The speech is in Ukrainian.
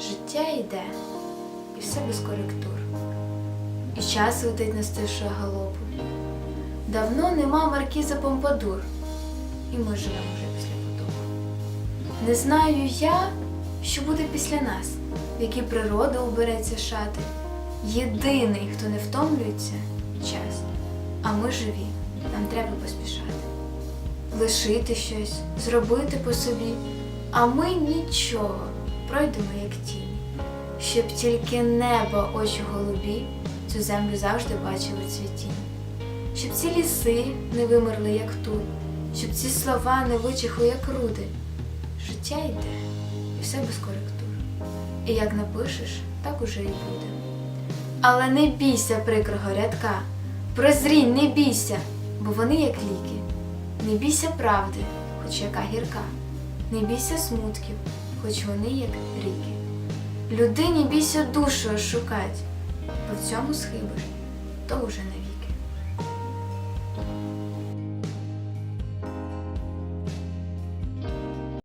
Життя йде, і все без коректур. І час летить настишує галопу. Давно нема маркіза Помпадур, і ми живемо вже після потопу. Не знаю я, що буде після нас, в які природа убереться шати. Єдиний, хто не втомлюється час, а ми живі, нам треба поспішати. Лишити щось, зробити по собі, а ми нічого, пройдемо як тіні, щоб тільки небо, очі голубі цю землю завжди бачили цвітінь, щоб ці ліси не вимерли, як тут, щоб ці слова не вичихли, як руди. Життя йде, і все без коректур. І як напишеш, так уже і буде. Але не бійся прикрого рядка, прозрінь, не бійся, бо вони як ліки. Не бійся правди, хоч яка гірка, не бійся смутків, хоч вони як ріки. Людині бійся душу шукать, бо цьому схибиш, то уже не